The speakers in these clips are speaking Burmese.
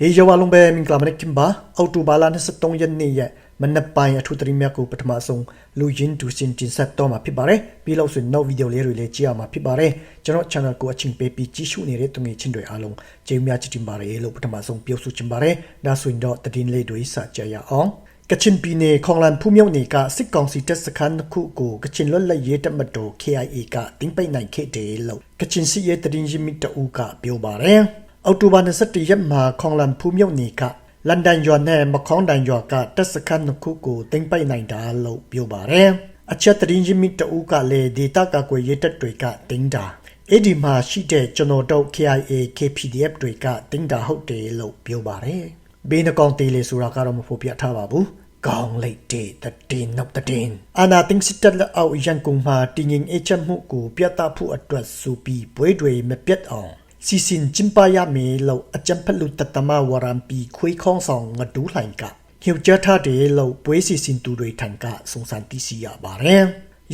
ဟေးယောဝလုံးပဲမင်္ဂလာမနေ့ကင်ပါအော်တိုဘာလ23ရက်နေ့ရဲ့မနက်ပိုင်းအထူးသတင်းများကိုပထမဆုံးလူရင်းတူစင်တင်ဆက်တော့မှာဖြစ်ပါတယ်ပြီးလို့ဆိုရင်နောက်ဗီဒီယိုလေးတွေလည်းကြည့်ရမှာဖြစ်ပါတယ်ကျွန်တော် channel ကိုအချင်းပေးပြီးကြည့်ရှုနေတဲ့သူငယ်ချင်းတွေအားလုံးကျေးဇူးများချစ်တင်ပါတယ်လို့ပထမဆုံးပြောဆိုချင်ပါတယ်ဒါဆိုရင်တော့သတင်းလေးတွေစကြရအောင်ကချင်ပြည်နယ်ခေါင်လန်ဖူးမြုပ်နေကစစ်ကောင်စီတပ်စခန်းတစ်ခုကိုကချင်လွတ်လပ်ရေးတပ်မတော် KIA ကတင်ပိတ်နိုင်ခဲ့တယ်လို့ကချင်စီရဲ့တရင်ရင်းမီတအူးကပြောပါတယ် အောက်တိုဘာ21ရက်မှာခေါင်လန်ဖူးမြုပ်နေကလန်ဒန်ရွာနဲ့မခေါင်းတန်ရွာကတပ်စခန်းတစ်ခုကိုတင်ပိတ်နိုင်တာလို့ပြောပါတယ်အချက်တရင်ရင်းမီတအူးကလည်းဒေတာကကွယ်ရေးတပ်တွေကတင်တာအဲ့ဒီမှာရှိတဲ့ကျွန်တော်တို့ KIA KPDF တွေကတင်တာဟုတ်တယ်လို့ပြောပါတယ်ဘေးနှကောင်တေးလေဆိုတာကတော့မဖို့ပြထားပါဘူးကောင်းလိုက်တဲ့တည်နောက်တည်အနာတင်းစစ်တပ်လက်အောက်ရန်ကုန်မှာတင်းငင်အချက်မှုကိုပြသဖို့အတွက်စူပြီးပွဲတွေမပြတ်အောင် စီစဉ်ကျင်းပရမယ်လို့အကြံဖက်လူတတမဝရံပီခွေးခေါင်းဆောင်ငဒူးလှိုင်ကညှို့ကြားထားတယ်လို့ပွဲစီစဉ်သူတွေထံကစုံစမ်းသိရှိရပါတယ်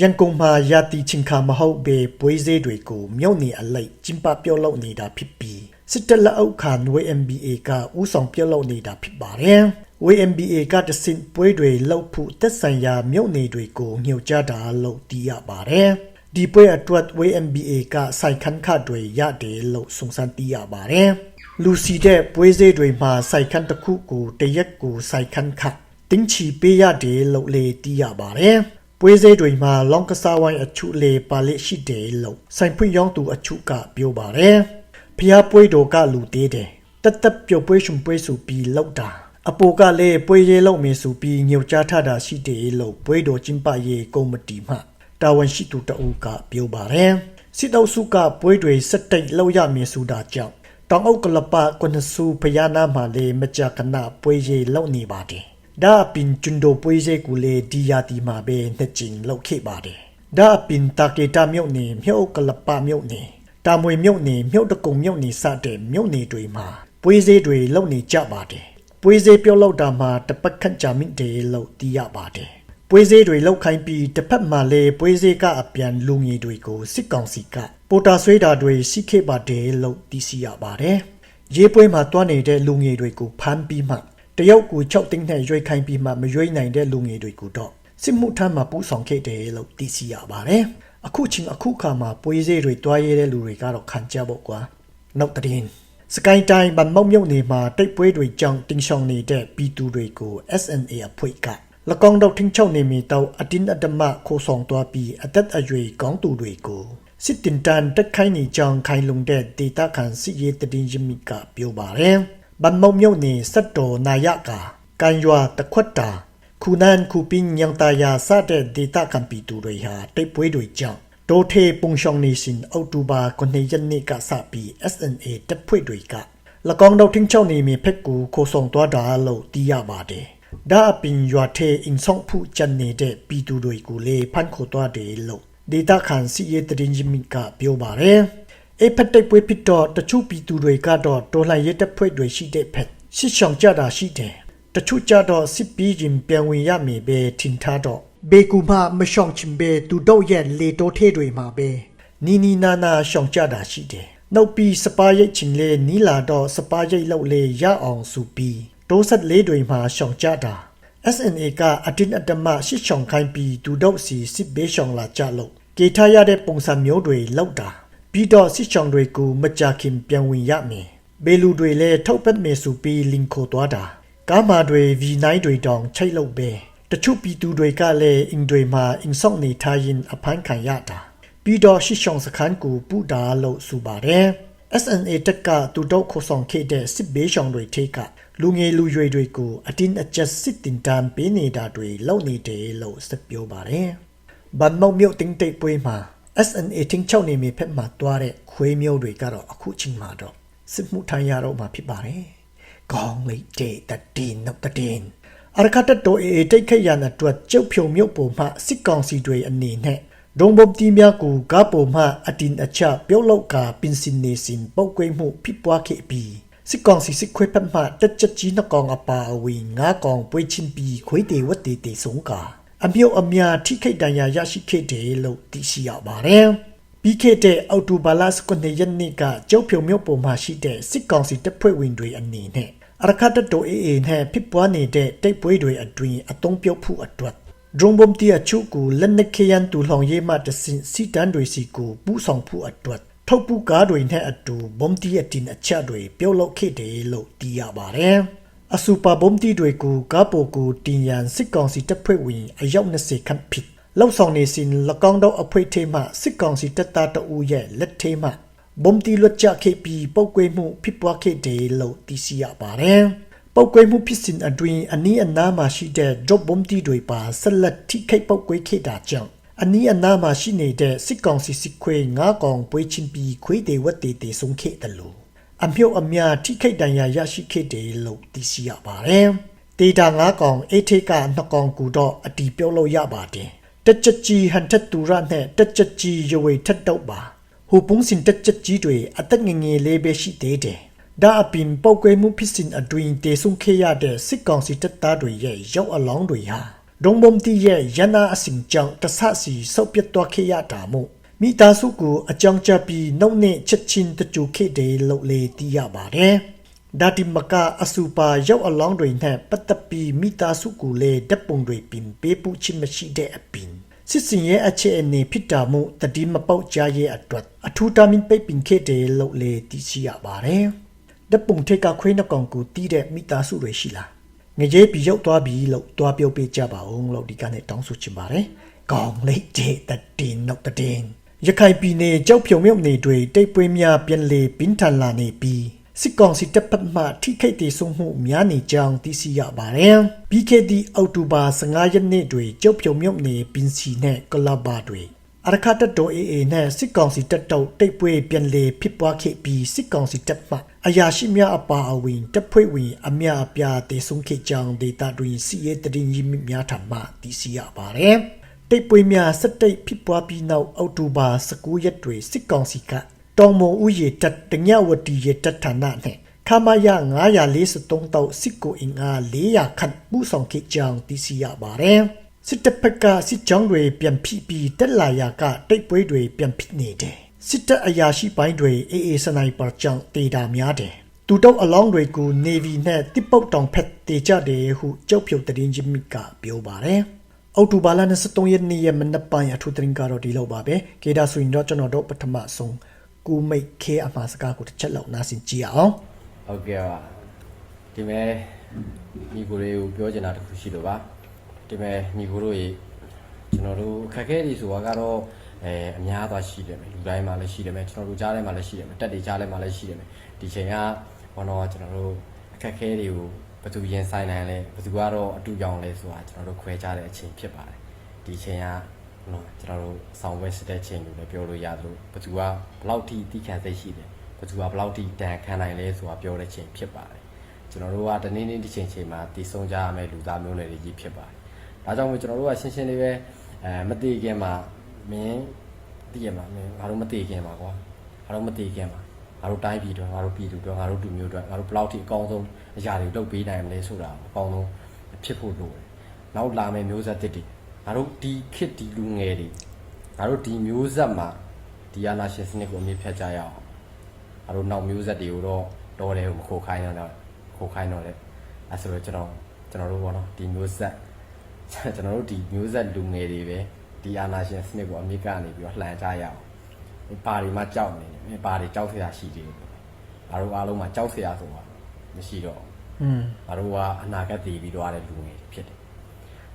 ရန်ကုန်မှာရာတီချင်းခါမဟုတ်ပေပွဲစည်းတွေကိုမြုပ်နေအလိုက်ကျင်းပပြောလုပ်နေတာဖြစ်ပြီးစစ်တပ်လက်အောက်ခံ WMBA ကဥဆောင်ပြုတ်လုပ်နေတာဖြစ်ပါတယ်။ WMBA ကတဆင့်ပွဲတွေလုပ်ဖို့သက်ဆိုင်ရာမြို့နယ်တွေကိုညှို့ကြားတာလို့သိရပါတယ်။ ဒီပွဲအတွက် WMBA ကစိုက်ခန်းခတွေရတယ်လို့စုံစမ်းသိရပါတယ်။လူစီတဲ့ပွဲစည်းတွေမှာစိုက်ခန်းတစ်ခုကိုတရက်ကိုစိုက်ခန်းခတင်းချီပေးရတယ်လို့လေသိရပါတယ်။ပွဲစည်းတွေမှာလောင်ကစားဝိုင်းအချုလေပါလိရှိတယ်လို့စိုင်ဖွင့်ရောင်းသူအချုကပြောပါတယ်။ဖျားပွဲတော်ကလူသေးတယ်တက်တက်ပျော်ပွဲရှင်ပွဲဆိုပြီးလောက်တာအပိုကလည်းပွဲရဲလောက်မယ်ဆိုပြီးညှို့ကြားထတာရှိတယ်လို့ပွဲတော်ကျင်းပရေးကော်မတီမှ တာဝန်ရှိသူတအုပ်ကပြောပါတယ်စစ်တောက်စုကပွဲတွေစက်တိတ်လောက်ရမည်ဆိုတာကြောင့်တောင်အုပ်ကလပကွနစုဖယားနာမှာလေမကြကနာပွဲရဲလောက်နေပါတယ်ဒါပင်ကျွန်းတို့ပွဲရဲကူလေဒီယာတီမှာပဲနှစ်ကျင်လောက်ခဲ့ပါတယ်ဒါပင်တာကေတာမြို့နေမြို့ကလပမြို့နေတာမွေမြုပ်နေမြုပ်တကုံမြုပ်နေစတဲ့မြုပ်နေတွေမှာပွေးသေးတွေလုံနေကြပါတယ်ပွေးသေးပြုတ်လောက်တာမှာတပတ်ခန့်ကြာမိတယ်လို့သိရပါတယ် ပွေးသေးတွေလောက်ခိုင်းပြီးတစ်ဖက်မှာလည်းပွေးသေးကအပြန်လူငယ်တွေကိုစစ်ကောင်စီကပိုတာဆွေးတာတွေရှိခဲ့ပါတယ်လို့သိရှိရပါတယ်ရေးပွဲမှာတွားနေတဲ့လူငယ်တွေကိုဖမ်းပြီးမှတရုတ်ကို6တင်းနဲ့ရွေးခိုင်းပြီးမှမရွေးနိုင်တဲ့လူငယ်တွေကိုတော့စစ်မှုထမ်းမှာပူဆောင်ခဲ့တယ်လို့သိရှိရပါတယ်အခုချင်းအခုခါမှာပွေးစေးတွေတွားရဲတဲ့လူတွေကတော့ခံကြဖို့ကွာနောက်တရင်စကိုင်းတိုင်းဗန်မောက်မြုပ်နေမှာတိတ်ပွဲတွေကြောင့်တင်းရှောင်နေတဲ့ပြည်သူတွေကို SNA အဖွဲ့ကလကော င်တော့ထင်းချုံနေမီတော့အတင်းအဓမ္မခိုးဆောင်သွားပြီးအသက်အရွယ်ကောင်းသူတွေကိုစစ်တင်တန်တက်ခိုင်းနေကြောင်းခိုင်လုံတဲ့ဒေတာခန်စစ်ရေးတည်င်းမီကပြောပါတယ်ဗန်မောက်မြုပ်နေစတ်တော်နာယကကန်ရွာတခွတ်တာခုနန်ခုပင်းညံတရာစတဲ့ဒေတာကံပီတူတွေဟာတိတ်ပွဲတွေကြောင့်ဒိုထေပုံရှောင်းနေစဉ်အောက်တိုဘာ9ရက်နေ့ကစပြီး SNA တပ်ဖွဲ့တွေကလကောင်တော့ထင်းချောင်းနေမီဖက်ကူခိုးဆောင်သွားတာလို့သိရပါတယ်။ ဒါအပြင်ရွာထဲအင်ဆောင်ဖူချန်နေတဲ့ပီတူတွေကိုလေဖန်ခိုသွားတယ်လို့ဒေတာခန်စီရဲ့တရင်ဂျမီကပြောပါတယ်။အဖက်တိတ်ပွဲဖြစ်တော့တချို့ပီတူတွေကတော့တော်လှန်ရေးတပ်ဖွဲ့တွေရှိတဲ့ဖက်ရှစ်ဆောင်ကြတာရှိတယ်။တချို့ကြတော့စစ်ပီးရင်ပြန်ဝင်ရမည်ပဲထင်ထားတော့ဘေကူမမရှောင်ချင်ပဲသူတို့ရဲ့လေတိုးထဲတွေမှာပဲနီနီနာနာရှောင်ကြတာရှိတယ်နောက်ပြီးစပါရိတ်ချင်လေနီလာတော့စပါရိတ်လောက်လေရအောင်စုပြီး တိုးဆက်လေးတွေမှာရှောင်ကြတာ SNA ကအတင်းအတမရှစ်ရှောင်ခိုင်းပြီးသူတို့စီစစ်ဘေးရှောင်လာကြလို့ကေထားရတဲ့ပုံစံမျိုးတွေလောက်တာပြီးတော့စစ်ရှောင်တွေကိုမကြခင်ပြန်ဝင်ရမယ်ဘေလူတွေလည်းထုတ်ပတ်မယ်ဆိုပြီးလင်ခိုသွားတာကားမာတွေ V9 တွေတောင်ချိတ်လို့ပဲတချို့ပြည်သူတွေကလည်းအင်တွေမှာအင်ဆောင်နေထိုင်အဖမ်းခံရတာပြီးတော့ရှစ်ရှောင်းစခန်းကိုပူတာလို့ဆိုပါတယ် SNA တက်ကသူတို့ခေါ်ဆောင်ခဲ့တဲ့စစ်ဘေးရှောင်တွေထိက လူငယ်လူရွယ်တွေကိုအတင်းအကျပ်စစ်တင်တမ်းပေးနေတာတွေလုပ်နေတယ်လို့စပြောပါတယ်ဗန်မောက်မြို့တင်းတိတ်ပွဲမှာ SNA တင်းချောင်းနေမိဖက်မှာတွားတဲ့ခွေးမျိုးတွေကတော့အခုချိန်မှာတော့စစ်မှုထမ်းရတော့မှာဖြစ်ပါတယ်ကောင်းလိုက်တဲ့တတင်နောက်တတင်အရခတ်တိုအေတိတ်ခက်ရန်အတွက်ကျုပ်ဖြုံမြုပ်ပုံမှစစ်ကောင်စီတွေအနေနဲ့ဒုံဘုံတီများကိုကပုံမှအတင်အချပြုတ်လောက်ကပင်စင်နေစဉ်ပုတ်ကွေးမှုဖြစ်ပွားခဲ့ပြီး စစ်ကောင်စီစစ်ခွေးဖက်မှတက်ချက်ကြီးနှကောင်အပါအဝင်ငါးကောင်ပွေးချင်းပြီးခွေးတေဝတ်တေတေဆုံးကအမြုပ်အများထိခိတ်တန်ရာရရှိခဲ့တယ်လို့သိရှိရပါတယ်ပြီးခဲ့တဲ့အောက်တိုဘာလ19ရက်နေ့ကကျုပ်ဖြုံမြို့ပေါ်မှာရှိတဲ့စစ်ကောင်စီတပ်ဖွဲ့ဝင်တွေအနေနဲ့အရခတ်တိုအေအေနဲ့ဖြစ်ပွားနေတဲ့တိတ်ပွဲတွေအတွင်းအသုံးပြုဖို့အတွက်ဒရုန်းဘုံတီအချုကိုလက်နက်ခဲယန်တူလောင်ရေးမှတစင်စီတန်တွေစီကိုပူဆောင်ဖို့အတွက် ထုတ်ပူကားတွေနဲ့အတူဘုံတီအတင်အချက်တွေပြုတ်လုခဲ့တယ်လို့သိရပါတယ်အစူပါဘုံတီတွေကိုကားပိုကိုတင်ရန်စစ်ကောင်စီတပ်ဖွဲ့ဝင်အယောက်20ခန့်ဖြစ်လောက်ဆောင်နေစဉ်လကောင်းတော့အဖွဲထဲမှစစ်ကောင်စီတပ်သားတအူရဲ့လက်ထဲမှဘုံတီလွတ်ချခဲ့ပြီးပောက်ကွေးမှုဖြစ်ပွားခဲ့တယ်လို့သိရှိရပါတယ်။ပောက်ကွေးမှုဖြစ်စဉ်အတွင်းအနီးအနားမှာရှိတဲ့ drop ဘုံတီတွေပါဆက်လက်ထိခိုက်ပောက်ကွေးခဲ့တာကြောင့် အနီးအနားမှာရှိနေတဲ့စစ်ကောင်စီစစ်ခွေငါးကောင်ပွဲချင်းပြီးခွေးတွေဝတ်တွေတွေဆုံးခဲ့တယ်လို့အမြုပ်အများထိခိုက်ဒဏ်ရာရရှိခဲ့တယ်လို့သိရှိရပါတယ်။ဒေတာငါးကောင်အေးထိတ်ကနှစ်ကောင်ကူတော့အတီးပြုတ်လို့ရပါတယ်။တက်ချက်ကြီးဟန်ထက်တူရနဲ့တက်ချက်ကြီးရွေထက်တော့ပါဟိုပုံစင်တက်ချက်ကြီးတွေအသက်ငယ်ငယ်လေးပဲရှိသေးတယ်။ဒါအပြင်ပောက်ကွဲမှုဖြစ်စဉ်အတွင်းတေဆုံခဲ့ရတဲ့စစ်ကောင်စီတပ်သားတွေရဲ့ရောက်အလောင်းတွေဟာ ဒုံဘုံတီရဲ့ရနာအစင်ကြောင့်တဆစီဆုပ်ပြတ်သွားခဲ့ရတာမို့မိသားစုကိုအကြောင်းကြပြီးနှုတ်နဲ့ချက်ချင်းတကြူခဲ့တယ်လို့လေသိရပါတယ်။ဒါတိမကအစူပါရောက်အလောင်းတွေနဲ့ပတ်သက်ပြီးမိသားစုကိုလည်းဓာတ်ပုံတွေပြင်ပေးဖို့ချင်မရှိတဲ့အပြင်စစ်စင်ရဲ့အခြေအနေဖြစ်တာမို့တတိမပေါက်ကြရဲ့အတွက်အထူးတာမင်ပိတ်ပင်ခဲ့တယ်လို့လေသိရှိရပါတယ်။ဓာတ်ပုံထိတ်ကခွေးနှကောင်ကိုတီးတဲ့မိသားစုတွေရှိလား ငကြေးပြီးရောက်သွားပြီလို့တွားပြောပေးကြပါဦးလို့ဒီကနေ့တောင်းဆိုချင်ပါတယ်။ကောင်းလိုက်တဲ့တတင်နောက်တတင်ရခိုင်ပြည်နယ်ကြောက်ဖြုံမြုပ်နေတွေတိတ်ပွေးများပြန်လေပင်ထန်လာနေပြီးစစ်ကောင်စီတပ်ဖက်မှထိခိုက်ဒေဆုံးမှုများနေကြောင်းသိရှိရပါတယ်။ BKD အောက်တိုဘာ15ရက်နေ့တွင်ကြောက်ဖြုံမြုပ်နေပင်စီနဲ့ကလပ်ဘာတွေ အရခတ်တတော်အေအေနဲ့စစ်ကောင်စီတပ်တောက်တိတ်ပွဲပြန်လေဖြစ်ပွားခဲ့ပြီးစစ်ကောင်စီတပ်မှအရာရှိများအပါအဝင်တပ်ဖွဲ့ဝင်အများအပြားတေဆုံးခဲ့ကြောင်းဒေတာတွင်စီရဲတရင်ကြီးများထံမှသိရှိရပါတယ်။တိတ်ပွဲများစက်တိတ်ဖြစ်ပွားပြီးနောက်အောက်တိုဘာ19ရက်တွင်စစ်ကောင်စီကတောင်မုံဥယေတပ်တညဝတီရေတပ်ဌာနနဲ့ခမရ943တောက်စစ်ကိုအင်အား400ခန့်ပူဆောင်ခဲ့ကြောင်းသိရှိရပါတယ်။ စစ်တပ်ဖက်ကစစ်ကြောင်းတွေပြန်ဖိပြီးတက်လာရာကတိတ်ပွဲတွေပြန်ဖိနေတယ်။စစ်တပ်အရာရှိပိုင်းတွေအေးအေးစနိုက်ပါကြောင့်တေတာများတယ်။တူတော့အလောင်းတွေကို Navy နဲ့တစ်ပုတ်တောင်ဖက်တေကြတယ်ဟုကြောက်ဖြုတ်တရင်ချင်းမိကပြောပါတယ်။အောက်တိုဘာလ23ရက်နေ့ရဲ့မနက်ပိုင်းအထူးသတင်းကတော့ဒီလောက်ပါပဲ။ကေဒါဆိုရင်တော့ကျွန်တော်တို့ပထမဆုံးကူမိတ်ခဲအမှားစကားကိုတစ်ချက်လောက်နားဆင်ကြည့်အောင်ဟုတ်ကဲ့ပါဒီမဲ့ညီကိုလေးကိုပြောချင်တာတစ်ခုရှိလို့ပါ ဒီမဲ့ညီကိုတို့ရေကျွန်တော်တို့ခက်ခဲတွေဆိုတာကတော့အဲအများသွားရှိတယ်မယ်လူတိုင်းမှာလည်းရှိတယ်မယ်ကျွန်တော်တို့ကြားထဲမှာလည်းရှိတယ်မယ်တက်တွေကြားထဲမှာလည်းရှိတယ်မယ်ဒီချိန်ကဘောတော့ကျွန်တော်တို့အခက်ခဲတွေကိုဘယ်သူရင်ဆိုင်နိုင်လဲဘယ်သူကတော့အတူကြောင်လဲဆိုတာကျွန်တော်တို့ခွဲခြားတဲ့အချိန်ဖြစ်ပါတယ်ဒီချိန်ကနော်ကျွန်တော်တို့ဆောင်းဝဲစစ်တဲ့ချိန်လို့လည်းပြောလို့ရတယ်လို့ဘယ်သူကဘယ်လောက်ထိတိကျသိရှိတယ်ဘယ်သူကဘယ်လောက်ထိတန်ခံနိုင်လဲဆိုတာပြောတဲ့ချိန်ဖြစ်ပါတယ်ကျွန်တော်တို့ကတနေ့နေ့ဒီချိန်ချိန်မှာတည်ဆုံးကြရမယ့်လူသားမျိုးနွယ်တွေကြီးဖြစ်ပါတယ် ဒါကြောင့်မို့ကျွန်တော်တို့ကရှင်းရှင်းလေးပဲအဲမသိခင်မှာမင်းသိရမှာမင်းငါတို့မသိခင်မှာကွာငါတို့မသိခင်မှာငါတို့တိုင်းပြည်တွေငါတို့ပြည်သူတွေငါတို့လူမျိုးတွေငါတို့ဘယ်လောက်ထိအကောင်းဆုံးအရာတွေလုပ်ပေးနိုင်မလဲဆိုတာအကောင်းဆုံးဖြစ်ဖို့လိုတယ်နောက်လာမယ့်မျိုးဆက်တစ်တွေငါတို့ဒီခေတ်ဒီလူငယ်တွေငါတို့ဒီမျိုးဆက်မှာဒီအာနာရှင်စနစ်ကိုအမြင့်ဖြတ်ကြရအောင်အတို့နောက်မျိုးဆက်တွေကိုတော့တော်တယ်မခိုးခိုင်းတော့ခိုးခိုင်းတော့တယ်အဲဆိုတော့ကျွန်တော်ကျွန်တော်တို့ဘောနော်ဒီမျိုးဆက် ကျွန်တော်တို့ဒီမျိုးဆက်လူငယ်တွေပဲဒီအာနာရှင်စနစ်ကိုအမြင့်ကနေပြီးတော့လှန်ကြရအောင်ပါတွေမှကြောက်နေတယ်ပါတွေကြောက်ဆရာရှိတယ်ငါတို့အားလုံးမှကြောက်ဆရာဆိုတာမရှိတော့อืมငါတို့ကအနာဂတ်တည်ပြီးသွားတဲ့လူငယ်ဖြစ်တယ်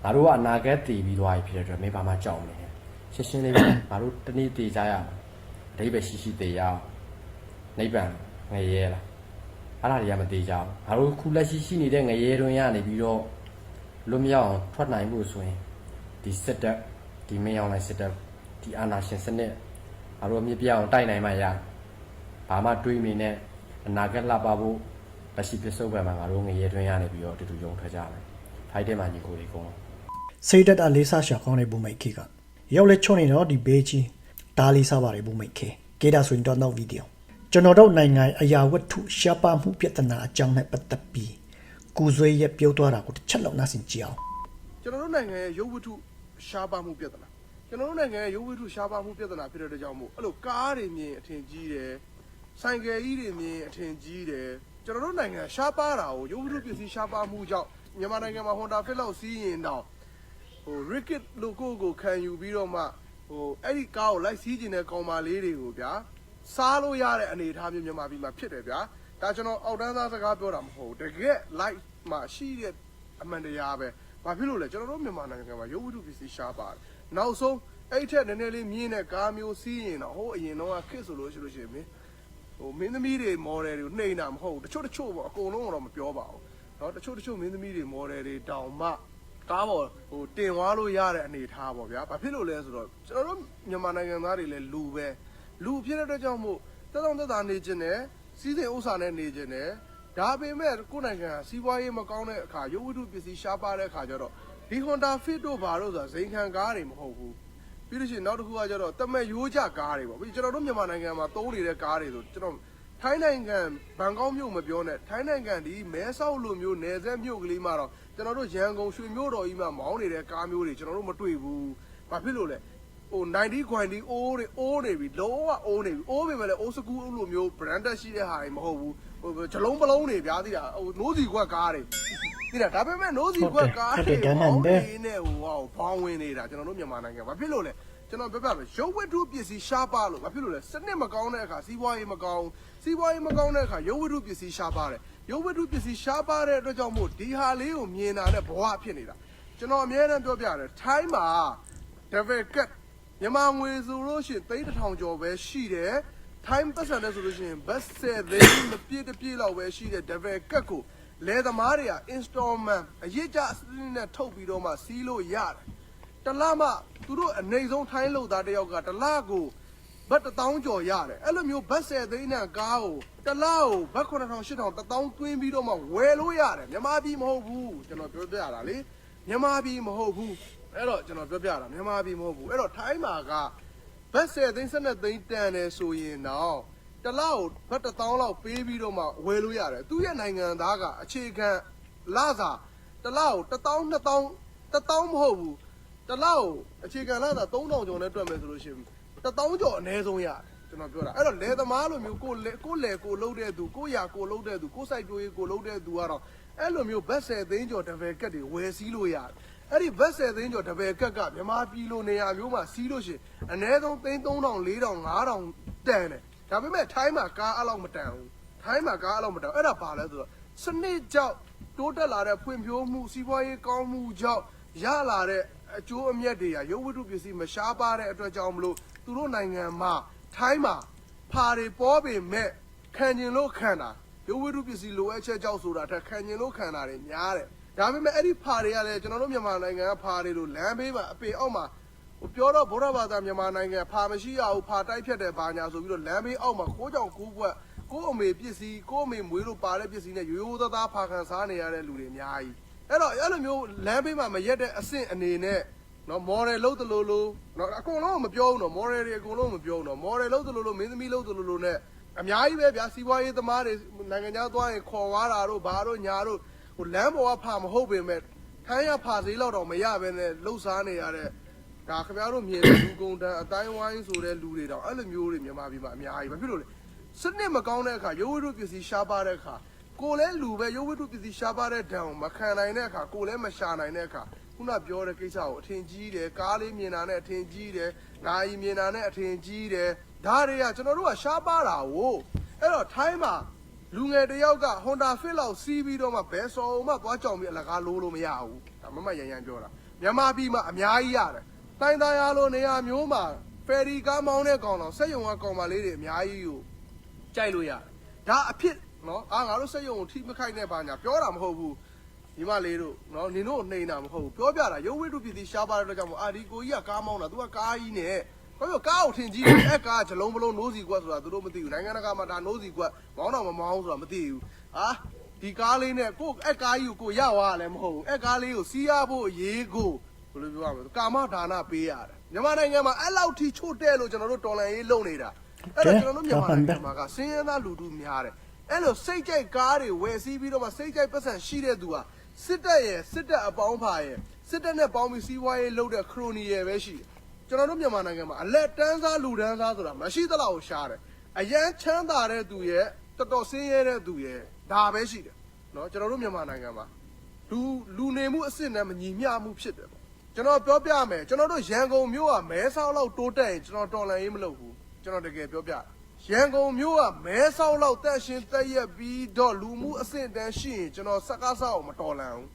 ငါတို့ကအနာဂတ်တည်ပြီးသွားပြီဖြစ်တဲ့အတွက်မင်းဘာမှကြောက်မနေရှင်းရှင်းလေးပဲငါတို့တနေ့တည်ကြရအောင်အဓိပ္ပာယ်ရှိရှိတည်ရအောင်နိဗ္ဗာန်ငရဲလားအဲ့ဒါတွေကမတည်ကြဘူးငါတို့ခုလက်ရှိရှိနေတဲ့ငရဲတွင်ရနေပြီးတော့ လွတ်မြောက်အောင်ထွက်နိုင်ဖို့ဆိုရင်ဒီစစ်တပ်ဒီမင်းအောင်လိုက်စစ်တပ်ဒီအာဏာရှင်စနစ်ငါတို့အမြင့်ပြအောင်တိုက်နိုင်မှရဘာမှတွေးမိနဲ့အနာဂတ်လှပဖို့လက်ရှိပြစ္ဆုတ်ပံမှာငါတို့ငရဲတွင်ရနေပြီးတော့တူတူယုံထွက်ကြမယ်ဖိုက်တဲ့မှာညီကိုတွေကုန်စိတ်သက်အလေးစားရှာကောင်းတဲ့ဘုမိတ်ခေကရောက်လဲချွန်နေတော့ဒီဘေးကြီးဒါလေးစားပါတယ်ဘုမိတ်ခေကေဒါဆိုရင်တော့နောက်ဗီဒီယိုကျွန်တော်တို့နိုင်ငံအရာဝတ္ထုရှားပါမှုပြဿနာအကြောင်းနဲ့ပတ်သက်ပြီး ကိုဆွေးရပြောသွားတာကိုတစ်ချက်လောက်နားဆင်ကြည့်အောင်ကျွန်တော်တို့နိုင်ငံရဲ့ရုပ်ဝတ္ထုရှားပါမှုပြဿနာကျွန်တော်တို့နိုင်ငံရဲ့ရုပ်ဝတ္ထုရှားပါမှုပြဿနာဖြစ်တဲ့အတွက်ကြောင့်မို့အဲ့လိုကားတွေမြင်အထင်ကြီးတယ်ဆိုင်ကယ်ကြီးတွေမြင်အထင်ကြီးတယ်ကျွန်တော်တို့နိုင်ငံရှားပါတာကိုရုပ်ဝတ္ထုပစ္စည်းရှားပါမှုကြောင့်မြန်မာနိုင်ငံမှာ Honda Fit လောက်စီးရင်တော့ဟို Ricket လို့ကိုယ့်ကိုခံယူပြီးတော့မှဟိုအဲ့ဒီကားကိုလိုက်စီးကျင်တဲ့ကောင်မလေးတွေကိုဗျာစားလို့ရတဲ့အနေအထားမျိုးမြန်မာပြည်မှာဖြစ်တယ်ဗျာ ဒါကျွန်တော်အောက်တန်းသားစကားပြောတာမဟုတ်ဘူးတကယ် light မှာရှိတဲ့အမှန်တရားပဲဘာဖြစ်လို့လဲကျွန်တော်တို့မြန်မာနိုင်ငံမှာရုပ်ဝတ္ထုပစ္စည်းရှားပါတယ်နောက်ဆုံးအဲ့ထက်နည်းနည်းလေးမြင်းတဲ့ကားမျိုးစီးရင်တော့ဟိုအရင်တော့ခစ်ဆိုလို့ရှိလို့ရှိရင်မင်း ဟိုမင်းသမီးတွေ model တွေကိုနှိမ့်တာမဟုတ်ဘူးတချို့တချို့ပေါ့အကုန်လုံးတော့မပြောပါဘူးเนาะတချို့တချို့မင်းသမီးတွေ model တွေတောင်မှကားပေါ်ဟိုတင်သွားလို့ရတဲ့အနေအထားပေါ့ဗျာဘာဖြစ်လို့လဲဆိုတော့ကျွန်တော်တို့မြန်မာနိုင်ငံသားတွေလည်းလူပဲလူဖြစ်တဲ့အတွက်ကြောင့်မို့တက်တောင့်တက်တာနေခြင်းနဲ့ စီးစိမ်ဥစ္စာနဲ့နေခြင်းနဲ့ဒါပေမဲ့ကိုယ့်နိုင်ငံကစီးပွားရေးမကောင်းတဲ့အခါရုပ်ဝတ္ထုပစ္စည်းရှားပါတဲ့အခါကျတော့ဒီ Honda Fit တို့ဘာလို့ဆိုတာဇိမ်ခံကားတွေမဟုတ်ဘူးပြီးလို့ရှိရင်နောက်တစ်ခုကကျတော့တမက်ရိုးကြကားတွေပေါ့ပြီးကျွန်တော်တို့မြန်မာနိုင်ငံမှာသုံးနေတဲ့ကားတွေဆိုကျွန်တော်ထိုင်းနိုင်ငံဘန်ကောက်မြို့မပြောနဲ့ထိုင်းနိုင်ငံဒီမဲဆောက်လိုမျိုးနယ်စပ်မြို့ကလေးမှာတော့ကျွန်တော်တို့ရန်ကုန်ရွှေမြို့တော်ကြီးမှာမောင်းနေတဲ့ကားမျိုးတွေကျွန်တော်တို့မတွေ့ဘူး။ဘာဖြစ်လို့လဲ။ဟို 90 20အိုးတွေအိုးနေပြီလုံးဝအိုးနေပြီအိုးပေမဲ့လည်းအိုးစကူလိုမျိုး branded ရှိတဲ့ဟာတွေမဟုတ်ဘူး။ဟိုဂျလုံးပလုံးတွေဗျာသိတာဟိုနိုးစီခွက်ကားတွေသိတာဒါပေမဲ့နိုးစီခွက်ကားတွေမောင်းနေနဲ့ဟိုဟောဘောင်းဝင်နေတာကျွန်တော်တို့မြန်မာနိုင်ငံဘာဖြစ်လို့လဲ။ကျွန်တော်ပြောပြမယ်ရုပ်ဝတ္ထုပစ္စည်းရှားပါလို့ဘာဖြစ်လို့လဲစနစ်မကောင်းတဲ့အခါစီးပွားရေးမကောင်းစီးပွားရေးမကောင်းတဲ့အခါရုပ်ဝတ္ထုပစ္စည်းရှားပါတယ်ရုပ်ဝတ္ထုပစ္စည်းရှားပါတဲ့အတွက်ကြောင့်မို့ဒီဟာလေးကိုမြင်တာနဲ့ဘဝဖြစ်နေတာကျွန်တော်အများအားပြောပြတယ်ထိုင်းမှာ devil cat မြန်မာငွေဆိုလို့ရှိရင်သိန်းတစ်ထောင်ကျော်ပဲရှိတယ်ထိုင်းပတ်စံနဲ့ဆိုလို့ရှိရင်ဘတ်ဆယ်သိန်းမပြည့်တစ်ပြည့်လောက်ပဲရှိတဲ့ devil cat ကိုလယ်သမားတွေက installment အရေးကြအစနစ်နဲ့ထုတ်ပြီးတော့မှစီးလို့ရတယ်တလမှသူတို့အနေဆုံးထိုင်းလို့သားတယောက်ကတလကိုဘတ်1000ကျော်ရတယ်အဲ့လိုမျိုးဘတ်10သိန်းနဲ့ကားကိုတလကိုဘတ်9000 8000 1000တွင်းပြီးတော့မှဝယ်လို့ရတယ်မြန်မာပြည်မဟုတ်ဘူးကျွန်တော်ပြောပြတာလေမြန်မာပြည်မဟုတ်ဘူး အဲ့တော့ကျွန်တော်ပြောပြတာမြန်မာပြည်မဟုတ်ဘူးအဲ့တော့ထိုင်းမှာကဘတ်10သိန်း12သိန်းတန်တယ်ဆိုရင်တော့တလကိုဘတ်1000လောက်ပေးပြီးတော့မှဝယ်လို့ရတယ်သူရဲ့နိုင်ငံသားကအခြေခံလစာတလကို1000 2000 1000မဟုတ်ဘူးတလောက်အခြေခံလာတာ3000ကျော်နဲ့တွက်မယ်ဆိုလို့ရှိရင်1000ကျော်အနည်းဆုံးရတယ်ကျွန်တော်ပြောတာအဲ့တော့လေသမားလိုမျိုးကိုလေကိုလေကိုလှုပ်တဲ့သူကိုရာကိုလှုပ်တဲ့သူကိုစိုက်ပျိုးရေးကိုလှုပ်တဲ့သူကတော့အဲ့လိုမျိုးဘတ်10သိန်းကျော်တပယ်ကက်တွေဝယ်စည်းလို့ရတယ် အဲ့ဒီဘတ်10သိန်းကျော်တပယ်ကက်ကမြန်မာပြည်လိုနေရာမျိုးမှာစီးလို့ရှိရင်အနည်းဆုံးသိန်း3000 4000 5000တန်တယ်ဒါပေမဲ့ထိုင်းမှာကားအဲ့လောက်မတန်ဘူးထိုင်းမှာကားအဲ့လောက်မတန်ဘူးအဲ့ဒါဘာလဲဆိုတော့စနစ်ကြောင့်တိုးတက်လာတဲ့ဖွံ့ဖြိုးမှုစီးပွားရေးကောင်းမှုကြောင့်ရလာတဲ့အကျိုးအမြတ်တွေကရုပ်ဝတ္ထုပစ္စည်းမရှားပါတဲ့အတွက်ကြောင့်မလို့သူတို့နိုင်ငံမှာထိုင်းမှာဖာတွေပေါ်ပေမဲ့ခံကျင်လို့ခံတာရုပ်ဝတ္ထုပစ္စည်းလိုအပ်ချက်ကြောင့်ဆိုတာထက်ခံကျင်လို့ခံတာတွေများတယ် ဒါပေမဲ့အဲ့ဒီဖာတွေကလည်းကျွန်တော်တို့မြန်မာနိုင်ငံကဖာတွေလိုလမ်းဘေးမှာအပေအောက်မှာဟိုပြောတော့ဗုဒ္ဓဘာသာမြန်မာနိုင်ငံဖာမရှိရဘူးဖာတိုက်ဖြတ်တယ်ဘာညာဆိုပြီးတော့လမ်းဘေးအောက်မှာခိုးကြောင်ကိုးကွက်ကိုယ့်အမေပစ္စည်းကိုယ့်အမေမွေးလို့ပါတဲ့ပစ္စည်းနဲ့ရိုးရိုးသားသားဖာခံစားနေရတဲ့လူတွေအများကြီးအဲ့တော့အဲ့လိုမျိုးလမ်းဘေးမှာမရက်တဲ့အဆင့်အနေနဲ့နော် model လုံးတလို့လို့နော်အကုန်လုံးမပြောဘူးနော် model တွေအကုန်လုံးမပြောဘူးနော် model လုံးတလို့လို့မင်းသမီးလုံးတလို့လို့ ਨੇ အများကြီးပဲဗျာစီးပွားရေးသမားတွေနိုင်ငံခြားသွားရင်ခေါ်သွားတာတို့ဘာတို့ညာတို့ ဟိုလမ်းပေါ်ကဖာမဟုတ်ပေမဲ့ထိုင်းရဖာသေးတော့တော့မရပဲနဲ့လှုပ်ရှားနေရတဲ့ဒါခင်ဗျားတို့မြင်တဲ့လူကုန်တန်းအတိုင်းဝိုင်းဆိုတဲ့လူတွေတော့အဲ့လိုမျိုးတွေမြန်မာပြည်မှာအများကြီးပဲဖြစ်လို့လေစနစ်မကောင်းတဲ့အခါရုပ်ဝတ္ထုပစ္စည်းရှားပါတဲ့အခါကိုယ်လဲလူပဲရုပ်ဝတ္ထုပစ္စည်းရှားပါတဲ့ဒဏ်ကိုမခံနိုင်တဲ့အခါကိုယ်လဲမရှာနိုင်တဲ့အခါခုနပြောတဲ့ကိစ္စကိုအထင်ကြီးတယ်ကားလေးမြင်တာနဲ့အထင်ကြီးတယ်နိုင်မြင်တာနဲ့အထင်ကြီးတယ်ဒါတွေကကျွန်တော်တို့ကရှားပါတာကိုအဲ့တော့ထိုင်းမှာ လူငယ်တစ်ယောက်က Honda Fit လောက်စီးပြီးတော့မှဘယ်စော်မှသွားကြောင်ပြီးအလကားလိုးလို့မရဘူးဒါမမရန်ရန်ပြောတာမြန်မာပြည်မှာအများကြီးရတယ်တိုင်းသားရလိုနေရာမျိုးမှာဖယ်ရီကားမောင်းတဲ့ကောင်တော့စက်ယုံကကောင်မလေးတွေအများကြီးကိုကြိုက်လို့ရတယ်ဒါအဖြစ်နော်အာငါတို့စက်ယုံကိုထိမခိုက်နဲ့ပါညာပြောတာမဟုတ်ဘူးညီမလေးတို့နော်နင်တို့နှိမ်တာမဟုတ်ဘူးပြောပြတာရုပ်ဝိတုပြည်စီရှားပါတဲ့အတွက်ကြောင့်မို့အာဒီကိုကြီးကကားမောင်းတာ तू ကကားကြီးနဲ့ ဘာလို့ကားကိုထင်ကြီးတယ်အဲ့ကားကဂျလုံးမလုံးနိုးစီကွက်ဆိုတာသူတို့မသိဘူးနိုင်ငံတကာမှာဒါနိုးစီကွက်မောင်းတော့မမောင်းဆိုတာမသိဘူးဟာဒီကားလေးနဲ့ကို့အဲ့ကားကြီးကိုကိုရောက်သွားတယ်မဟုတ်ဘူးအဲ့ကားလေးကိုစီးရဖို့အရေးကိုဘယ်လိုပြောရမလဲကာမဒါနပေးရတယ်မြန်မာနိုင်ငံမှာအဲ့လောက်ထိချို့တဲ့လို့ကျွန်တော်တို့တော်လန်ရေးလုပ်နေတာအဲ့တော့ကျွန်တော်တို့မြန်မာနိုင်ငံမှာကစင်းရဲသားလူထုများတယ်အဲ့လိုစိတ်ကြိုက်ကားတွေဝယ်စီးပြီးတော့မှစိတ်ကြိုက်ပတ်စံရှိတဲ့သူကစစ်တပ်ရဲ့စစ်တပ်အပေါင်းဖာရဲ့စစ်တပ်နဲ့ပေါင်းပြီးစီးပွားရေးလုပ်တဲ့ခရိုနီရဲ့ပဲရှိတယ် ကျွန်တော်တို့မြန်မာနိုင်ငံမှာအလက်တန်းစားလူတန်းစားဆိုတာမရှိသလောက်ရှားတယ်အရန်ချမ်းသာတဲ့သူရဲ့တော်တော်ဆင်းရဲတဲ့သူရဲ့ ဒါပဲရှိတယ်เนาะကျွန်တော်တို့မြန်မာနိုင်ငံမှာလူလူနေမှုအစ်စ်နဲ့မညီမျှမှုဖြစ်တယ်ပေါ့ကျွန်တော်ပြောပြမယ်ကျွန်တော်တို့ရန်ကုန်မြို့ကမဲဆောက်လောက်တိုးတက်ရင်ကျွန်တော်တော်လန်ရေးမလုပ်ဘူးကျွန်တော်တကယ်ပြောပြတာရန်ကုန်မြို့ကမဲဆောက်လောက်တက်ရှင်တက်ရက်ပြီးတော့လူမှုအဆင့်တန်းရှိရင်ကျွန်တော်စကားဆောက်မတော်လန်ဘူး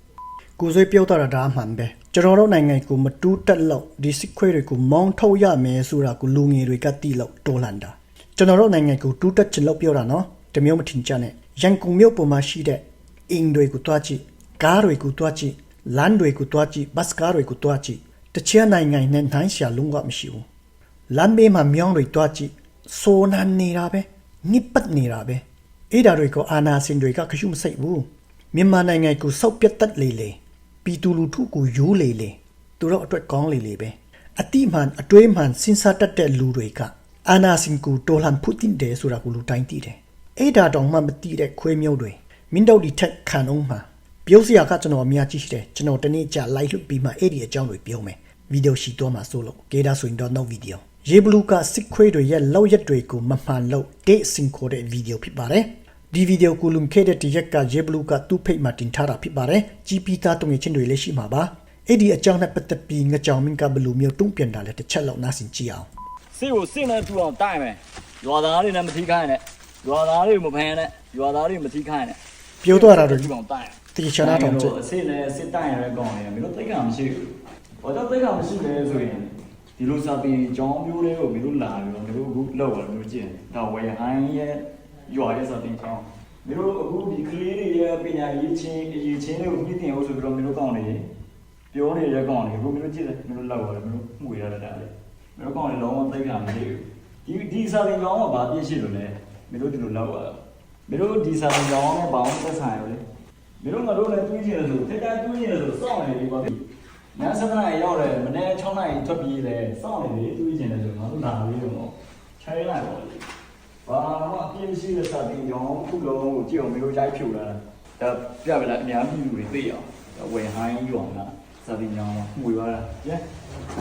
ကိုဆွေးပြောတာဒါအမှန်ပဲကျွန်တော်တို့နိုင်ငံကိုမတူးတက်လို့ဒီစစ်ခွေးတွေကိုမောင်းထုတ်ရမယ်ဆိုတာကိုလူငယ်တွေကတိလို့တော်လန်တာကျွန်တော်တို့နိုင်ငံကိုတူးတက်ချင်လို့ပြောတာနော်တမျိုးမထင်ကြနဲ့ရန်ကုန်မြို့ပေါ်မှာရှိတဲ့အင်းတွေကိုတွားကြည့်ကားတွေကိုတွားကြည့်လမ်းတွေကိုတွားကြည့်ဘတ်ကားတွေကိုတွားကြည့်တခြားနိုင်ငံနဲ့နှိုင်းရှာလုံးဝမရှိဘူးလမ်းဘေးမှာမြောင်းတွေတွားကြည့်စိုးနမ်းနေတာပဲညစ်ပတ်နေတာပဲအဲ့ဒါတွေကိုအာနာစင်တွေကခရှုမစိတ်ဘူးမြန်မာနိုင်ငံကိုစောက်ပြတ်တက်လေလေ ပြည်သူလူထုကိုယူလေလေသူတို့အတွက်ကောင်းလေလေပဲအတိမှန်အတွေးမှန်စဉ်းစားတတ်တဲ့လူတွေကအာနာစင်ကိုတော်လှန်ဖုတင်တယ်ဆိုတာကိုလူတိုင်းသိတယ်အဲ့ဒါတောင်မှမသိတဲ့ခွေးမျိုးတွေမင်းတို့ဒီထက်ခံအောင်မှာပြောစရာကကျွန်တော်အများကြီးရှိတယ်ကျွန်တော်တနေ့ကြာလိုက်လို့ပြီးမှအဲ့ဒီအကြောင်းတွေပြောမယ်ဗီဒီယိုရှိတော့မှာဆိုလို့ကေဒါဆိုရင်တော့နောက်ဗီဒီယိုရေဘလူးကစစ်ခွေးတွေရဲ့လောက်ရက်တွေကိုမမှန်လို့ဒေ့စင်ခေါ်တဲ့ဗီဒီယိုဖြစ်ပါတယ် ဒီဗီဒီယိုကိုလုံခဲ့တဲ့တရက်ကရေဘလူးကသူ့ဖိတ်မှာတင်ထားတာဖြစ်ပါတယ်ကြီးပီသားတုံငယ်ချင်းတွေလည်းရှိမှာပါအဲ့ဒီအကြောင်းနဲ့ပတ်သက်ပြီးငကြောင်မင်းကဘလူမျိုးတုံ့ပြန်တာလည်းတစ်ချက်လောက်နားဆင်ကြည့်အောင်စစ်ကိုစစ်နဲ့တူအောင်တိုက်မယ်ရွာသားတွေနဲ့မထိခိုင်းနဲ့ရွာသားတွေမဖမ်းနဲ့ရွာသားတွေမထိခိုင်းနဲ့ပြောတော့တာတွေတူအောင်တိုက်တကယ်ချနာတောင်ကျအစစ်နဲ့စစ်တိုင်ရတဲ့ကောင်တွေမင်းတို့သိက္ခာမရှိဘူးဘာကြောင့်သိက္ခာမရှိလဲဆိုရင်ဒီလိုစာပေကြောင်းမျိုးလေးကိုမင်းတို့လာပြီးတော့မင်းတို့အခုလောက်ရတယ်မင်းတို့ကြည့်ဒါဝယ်ဟိုင်းရဲ့ ရွာရဲ့စာတင်ကြောင်းမင်းတို့အခုဒီကလေးတွေရဲ့ပညာရေးချင်းအရေးချင်းတွေကိုမြင့်တင်အောင်ဆိုပြီးတော့မင်းတို့ကောင်းနေပြောနေတဲ့ကောင်တွေအခုမင်းတို့ကြည့်တယ်မင်းတို့လောက်ရတယ်မင်းတို့မှုရတဲ့တာလေမင်းတို့ကောင်းနေလုံးဝသိက္ခာမရှိဘူးဒီဒီစာတင်ကြောင်းကဘာပြည့်ရှိလို့လဲမင်းတို့ဒီလိုလောက်ရတာမင်းတို့ဒီစာတင်ကြောင်းနဲ့ဘာမှသက်ဆိုင်ရလဲမင်းတို့ငါတို့လည်းတွေးကြည့်ရဆိုထိတ်တိုင်းတွေးကြည့်ရဆိုစောင့်နေပြီပါဗျ။ည7နာရီရောက်တယ်မနေ့6နာရီထွက်ပြေးတယ်စောင့်နေပြီတွေးကြည့်နေဆိုငါတို့လာပြီးတော့ချိုင်းလိုက်ပါလေ။ ဘာမှအပြည့်မရှိတဲ့စာတင်ကြောင်းခုလုံးကိုကြည့်အောင်မင်းတို့ရိုက်ဖြူလာတာ။ဒါပြပလားအများပြည်သူတွေသိအောင်။ဝယ်ဟိုင်းယူအောင်လားစာတင်ကြောင်းငွေပါလား။ကျဲ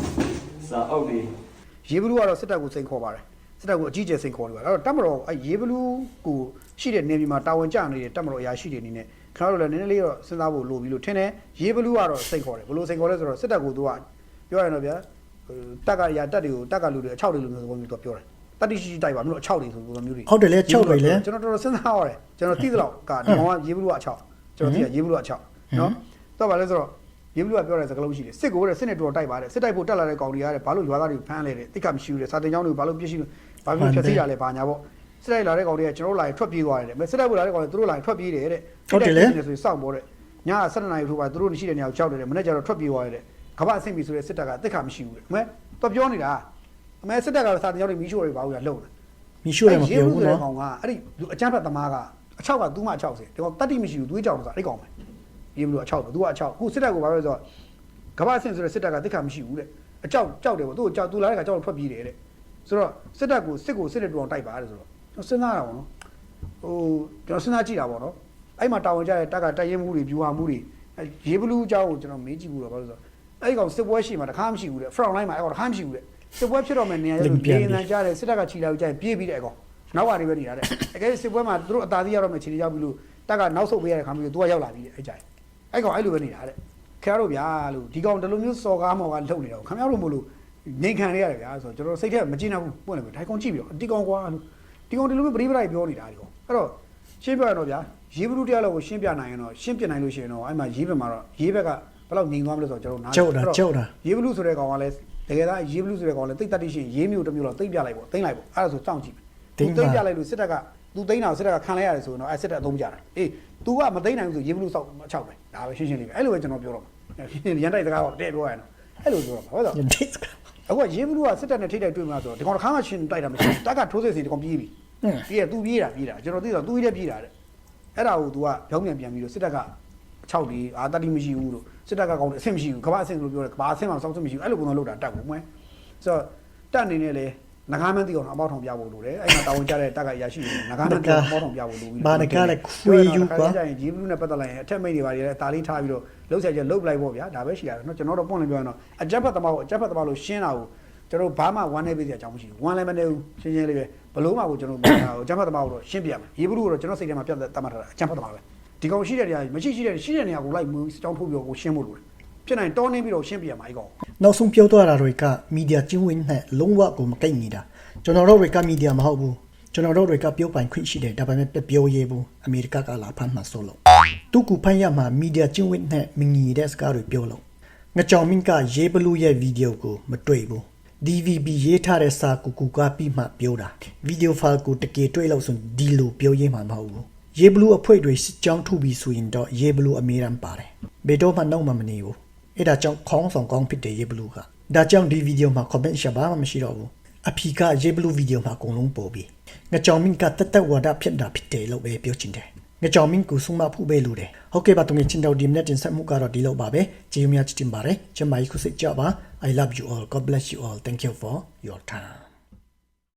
။စာအုပ်တွေရေဘလူးကတော့စစ်တပ်ကိုစိန်ခေါ်ပါတယ်စစ်တပ်ကိုအကြီးကျယ်စိန်ခေါ်နေပါတယ်အဲ့တော့တပ်မတော်အဲရေဘလူးကိုရှိတဲ့နေပြည်မှာတာဝန်ကျနေတဲ့တပ်မတော်အရာရှိတွေအနေနဲ့ခင်ဗျားတို့လည်းနည်းနည်းလေးတော့စဉ်းစားဖို့လိုပြီလို့ထင်တယ်ရေဘလူးကတော့စိန်ခေါ်တယ်ဘယ်လိုစိန်ခေါ်လဲဆိုတော့စစ်တပ်ကိုသူကပြောရရင်တော့ဗျာဟိုတက်ကရာတက်တွေကိုတက်ကလူတွေအချောက်တွေလိုမျိုးသဘောမျိုးသူကပြောတယ် တတိရှိရှိတိုက်ပါမလို့အချောက်တွေဆိုပုံစံမျိုးတွေဟုတ်တယ်လေ6တွေလေကျွန်တော်တော်တော်စဉ်းစားရတယ်ကျွန်တော်သိသလောက်ကဒီကောင်ကရေဘလူးကအချောက်ကျွန်တော်သိရရေဘလူးကအချောက်နော်တော့ဗာလဲဆိုတော့ရေဘလူးကပြောတဲ့စကားလုံးရှိတယ်စစ်ကိုတဲ့စစ်နဲ့တော်တိုက်ပါတယ်စစ်တိုက်ဖို့တက်လာတဲ့ကောင်တွေကတဲ့ဘာလို့ရွာသားတွေဖမ်းလဲတဲ့တိတ်ကမရှိဘူးတဲ့စာတင်ကြောင်းတွေဘာလို့ပြစ်ရှိလို့ဘာလို့ဖြတ်စီးတာလဲဘာညာပေါ့စစ်တိုက်လာတဲ့ကောင်တွေကကျွန်တော်တို့လာရင်ထွက်ပြေးသွားတယ်တဲ့မစစ်တိုက်ဖို့လာတဲ့ကောင်တွေသူတို့လာရင်ထွက်ပြေးတယ်တဲ့ဆိုရင်စောင့်ပေါ်တဲ့ည7နာရီထိုးပါသူတို့ရှိတဲ့နေရာကိုကြောက်တယ်တဲ့မနေ့ကျတော့ထွက်ပြေးသွားတယ်တဲ့ကမ္ဘာအဆင့်ပြီဆိုတဲ့စစ်တပ်ကတိတ်ကမရှိဘူးတဲ့အမဲတော့ပြောနေတာ အမဲစစ်တပ်ကစာတင်ကြောင်းတွေမီးရှို့တွေဘာလို့လဲလုံတယ်မီရှိုးတယ်မပြောဘူးနော်ကောင်ကအဲ့ဒီလူအကြမ်းဖက်သမားကအချောက်ကသူ့မှအချောက်စေဒီကောင်တတ်တိမရှိဘူးသွေးကြောင်ဆိုတာအဲ့ကောင်ပဲပြေမလို့အချောက်ပဲသူကအချောက်ခုစစ်တပ်ကိုဘာလို့လဲဆိုတော့ကမ္ဘာအဆင့်ဆိုတဲ့စစ်တပ်ကတိတ်ခါမရှိဘူးတဲ့အချောက်ကြောက်တယ်ပေါ့သူ့ကိုကြောက်သူလာတဲ့ခါကြောက်ထွက်ပြေးတယ်တဲ့ဆိုတော့စစ်တပ်ကိုစစ်ကိုစစ်တဲ့တူအောင်တိုက်ပါတယ်ဆိုတော့ကျွန်တော်စဉ်းစားတာပေါ့နော်ဟိုကျွန်တော်စဉ်းစားကြည့်တာပေါ့နော်အဲ့မှာတာဝန်ကျတဲ့တက်ကတိုက်ရင်မှုတွေပြူဟာမှုတွေရေဘလူးအကြောင်းကိုကျွန်တော်မေးကြည့်ဘူးတော့ဘာလို့ဆိုတော့အဲ့ကောင်စစ်ပွဲရှိမှာတခါမရှိဘူးတဲ့ front line မှာအဲ့ကောင်တခါမရှိဘူးတဲ့ စစ်ပွဲဖြစ်တော့မယ်နေရာကျတော့လေအန်ကြားတယ်စစ်တပ်ကခြိလာကိုကြာရင်ပြေးပြီးတဲ့အဲ့ကောင်နောက်ပါနေပဲနေတာတဲ့အကယ်စစ်ပွဲမှာသူတို့အသာစီးရတော့မယ်ခြေရောက်ပြီလို့တက်ကနောက်ဆုတ်ပေးရတဲ့ခါမျိုးသူကရောက်လာပြီတဲ့အဲ့ကြိုင်အဲ့ကောင်အဲ့လိုပဲနေတာတဲ့ခင်ဗျားတို့ဗျာလို့ဒီကောင်ဒီလိုမျိုးစော်ကားမော်ကလှုပ်နေတော့ခင်ဗျားတို့မို့လို့နေခံရရတယ်ဗျာဆိုတော့ကျွန်တော်စိတ်ထဲမကြည့်နိုင်ဘူးပွင့်တယ်ပဲဒါကောင်ကြည့်ပြီးတော့ဒီကောင်ကွာလို့ဒီကောင်ဒီလိုမျိုးပရိပရိုက်ပြောနေတာဒီကောင်အဲ့တော့ရှင်းပြရတော့ဗျာရေးဘလူးတရားလောက်ကိုရှင်းပြနိုင်ရင်တော့ရှင်းပြနိုင်လို့ရှိရင်တော့အဲ့မှာရေးဘက်မှာတော့ရေးဘက်ကဘယ်လောက်ငြိမ်သွားမလဲဆိုတော့ကျွန်တော်နားကြောက်တာကြောက်တာရေးဘလူးဆိုတဲ့ကောင်ကလည်း တကယ်သားရေးဘလူးဆိုတဲ့ကောင်ကလည်းတိတ်တက်တိရှိရင်ရေးမျိုးတစ်မျိုးတော့တိတ်ပြလိုက်ပေါ့တိမ့်လိုက်ပေါ့အဲ့ဒါဆိုစောင့်ကြည့်မယ် သိမ့် သူ ပါ သိမ့်ပြလိုက်လို့စစ်တပ်ကသူသိမ့်တာကိုစစ်တပ်ကခံလိုက်ရတယ်ဆိုရင်တော့အဲစစ်တပ်အသုံးကြတာအေး तू ကမသိမ့်နိုင်ဘူးဆိုရေဘလူးစောက်အချောက်ပဲဒါပဲရှင်းရှင်းလေးပဲအဲ့လိုပဲကျွန်တော်ပြောတော့မှာရန်တိုက်စကားတော့တဲ့ပြောရရင်တော့အဲ့လိုပြောတော့မှာဟုတ်တော့ ညတိစက အခုကရေဘလူးကစစ်တပ်နဲ့ထိတိုက်တွေ့မှာဆိုတော့ဒီကောင်တစ်ခါမှရှင်းတိုက်တာမရှိဘူးတက်ကထိုးစစ်စီဒီကောင်ပြေးပြီ ဟင်း ပြေးရ तू ပြေးတာပြေးတာကျွန်တော်သိတော့ तू ကြီးတဲ့ပြေးတာတဲ့အဲ့ဒါကို तू ကပြောင်းပြန်ပြန်ပြီးတော့စစ်တပ်ကအချောက်ဒီအာတတိမရှိဘူးလို့ စစ်တပ်ကကောင်းတယ်အဆင့်မရှိဘူးကမ္ဘာအဆင့်လို့ပြောတယ်ကမ္ဘာအဆင့်မှာစောင့်စစ်မရှိဘူးအဲ့လိုပုံစံလောက်တာတက်ဘူးမွဲဆိုတော့တက်အနေနဲ့လေငကားမန်းတိအောင်အပေါက်ထောင်ပြဖို့လိုတယ်အဲ့မှာတာဝန်ကျတဲ့တက်ကအရာရှိငကားမန်းတိအောင်အပေါက်ထောင်ပြဖို့လိုပြီးမာနကလည်းခွေယူကွာကျရင်ဂျီဘလူးနဲ့ပတ်သက်လိုက်ရင်အထက်မိတ်တွေပါတွေလည်းတာလေးထားပြီးတော့လှုပ်ဆက်ချက်လှုပ်ပလိုက်ပေါ့ဗျာဒါပဲရှိရတယ်နော်ကျွန်တော်တို့ပွင့်လင်းပြောရင်တော့အကြက်ဖက်သမားကိုအကြက်ဖက်သမားလို့ရှင်းတာကိုကျွန်တော်ဘာမှဝမ်းနေပေးစရာအကြောင်းမရှိဘူးဝမ်းလည်းမနေဘူးရှင်းရှင်းလေးပဲဘလို့မှကိုကျွန်တော်အကြက်ဖက်သမားကိုတော့ရှင်းပြမယ်ဂျီဘလူးကိုတော့ကျွန်တော်စိတ်ထဲမှာပြတ်သတ်မှတ်ထားတာအကြက်ဖက်သမားပဲ ဒီကောင်ရှိတဲ့နေရာမရှိရှိတဲ့ရှိတဲ့နေရာကိုလိုက်မှုအကြောင်းထုတ်ပြီးတော့ကိုရှင်းဖို့လိုတယ်ဖြစ်နိုင်တောင်းနေပြီးတော့ရှင်းပြရမှာအဲ့ကောင်နောက်ဆုံးပြောသွားတာတွေကမီဒီယာကျင်းဝင်းနဲ့လုံးဝကိုမကိုက်နေတာကျွန်တော်တို့တွေကမီဒီယာမဟုတ်ဘူးကျွန်တော်တို့တွေကပြောပိုင်ခွင့်ရှိတယ်ဒါပေမဲ့ပြပြောရေးဘူးအမေရိကကလာဖမ်းမှဆိုလို့သူကူဖမ်းရမှာမီဒီယာကျင်းဝင်းနဲ့မငီတဲ့စကားတွေပြောလို့ငကြောင်မင်းကရေးဘလူးရဲ့ဗီဒီယိုကိုမတွေ့ဘူး DVB ရေးထားတဲ့စာကူကူကပြီးမှပြောတာဗီဒီယိုဖိုင်ကိုတကယ်တွေ့လို့ဆိုဒီလိုပြောရေးမှာမဟုတ်ဘူး ရေဘလူးအဖွဲ့တွေစစ်ကြောင်းထုပြီးဆိုရင်တော့ရေဘလူးအမေရန်ပါတယ်ဘယ်တော့မှနောက်မှမနေဘူးအဲ့ဒါကြောင့်ခေါင်းဆောင်ကောင်းဖြစ်တယ်ရေဘလူးကဒါကြောင့်ဒီဗီဒီယိုမှာ comment ရှာပါမှမရှိတော့ဘူးအဖီကရေဘလူးဗီဒီယိုမှာအကုန်လုံးပေါ်ပြီးငကြောင်မင်းကတသက်ဝါဒဖြစ်တာဖြစ်တယ်လို့ပဲပြောချင်တယ်ငကြောင်မင်းကိုဆုံးမဖို့ပဲလို့တယ်ဟုတ်ကဲ့ပါတုံးချင်းတော့ဒီမနေ့တင်ဆက်မှုကတော့ဒီလောက်ပါပဲကျေးဇူးများချစ်တင်ပါတယ်ကျမကြီးခုစိတ်ကြပါ I love you all God bless you all thank you for your time